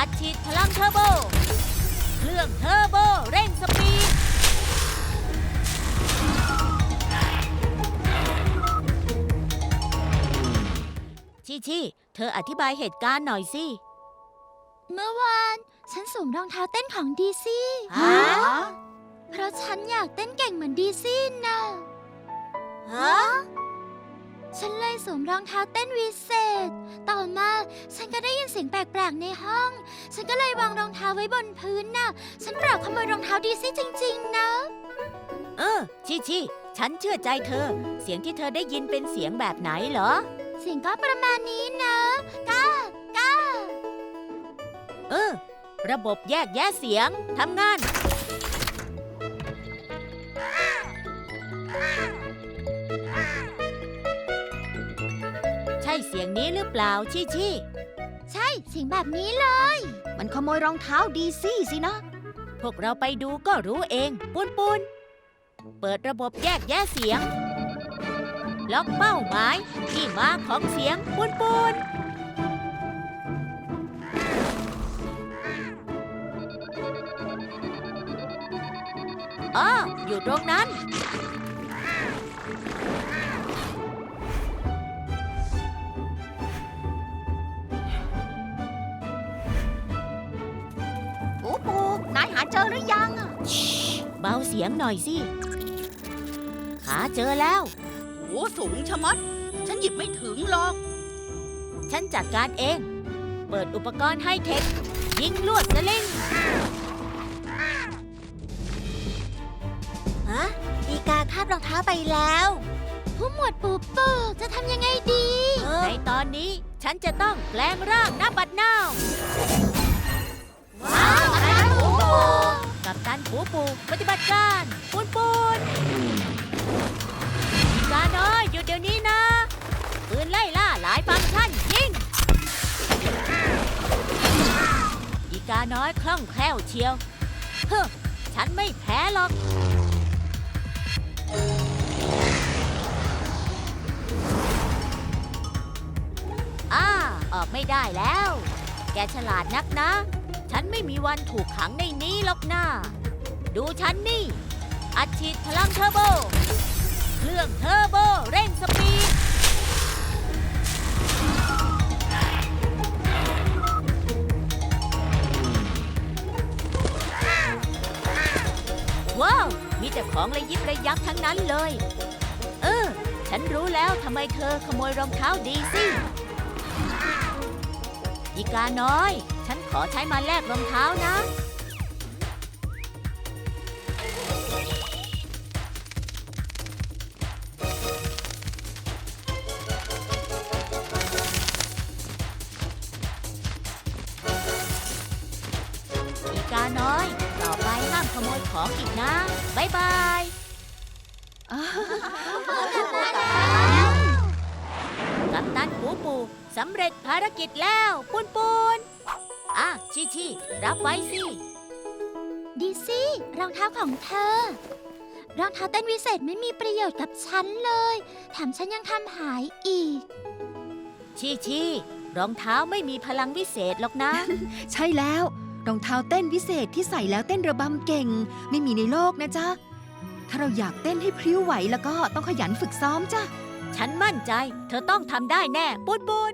อัดฉีดพลังเทอร์โบ เครื่องเทอร์โบเร่งสปีดชิชิเธออธิบายเหตุการณ์หน่อยสิ เมื่อวาน ฉันสวมรองเท้าเต้นของดีซี่ฮะ เพราะฉันอยากเต้นเก่งเหมือนดีซี่นะ ฮะ ฉันเลยสวมรองเท้าเต้นวิเศษ ต่อมา ฉันก็ได้ยินเสียงแปลกๆในห้อง ฉันก็เลยวางรองเท้าไว้บนพื้นน่ะ ฉันเปล่าขโมยรองเท้าดีซี่จริง ๆ นะ เออชิชิฉันเชื่อใจเธอ เสียงที่เธอได้ยินเป็นเสียงแบบไหนเหรอ เสียงก็ประมาณนี้นะก้าก้าเออ ระบบแยกแยะเสียงทำงาน ช่เสียงนี้หรือเปล่าชิชิใช่เสียงแบบนี้เลย มันขโมยรองเท้าดีซี่สินะ พวกเราไปดูก็รู้เองปุนปุนเปิดระบบแยกแยะเสียง ล็อกเป้าหมายที่มาของเสียงปุนปุนอ๋ออยู่ตรงนั้น เจอหรือยังอะเบาเสียงหน่อยสิ หาเจอแล้ว โหสูงชะมัด ฉันหยิบไม่ถึงหรอก ฉันจัดการเอง เปิดอุปกรณ์ไฮเทค ยิงลวดสลิงฮะอีกาคาบรองเท้าไปแล้ว ผู้หมวดปูปูจะทำยังไงดี ในตอนนี้ฉันจะต้องแปลงร่างหน้าบัดนาวว้ ปูปูปฏิบัติการปูนปูนกาน้อยหยุดเดี๋ยวนี้นะปืนไล่ล่าหลายฟังก์ชันยิงอีกาน้อยคล่องแคล่วเชียว เฮ้อฉันไม่แพ้หรอกอ่าออกไม่ได้แล้ว แกฉลาดนักนะ ฉันไม่มีวันถูกขังในนี้หรอกนะ ดูฉันนี่ อัดฉีดพลังเทอร์โบ เครื่องเทอร์โบเร่งสปีด ว้าว มีแต่ของระยิบระยับทั้งนั้นเลย เออ ฉันรู้แล้วทำไมเธอขโมยรองเท้าดีสิอีกาน้อย ฉันขอใช้มาแลกรองเท้านะาน้อย ต่อไปห้ามขโมยของอีกนะบ๊ายบายกัปตันปูปูสำเร็จภารกิจแล้วปูนปูนอะชิชิรับไว้สิดีซี่รองเท้าของเธอ รองเท้าเต้นวิเศษไม่มีประโยชน์กับฉันเลยแถมฉันยังทำหายอีกชิชิรองเท้าไม่มีพลังวิเศษหรอกนะ ใช่แล้ว รองเท้าเต้นวิเศษที่ใส่แล้วเต้นระบำเก่ง ไม่มีในโลกนะจ๊ะ ถ้าเราอยากเต้นให้พริ้วไหวแล้วก็ต้องขยันฝึกซ้อมจ้ะ ฉันมั่นใจ เธอต้องทำได้แน่ปูนปูน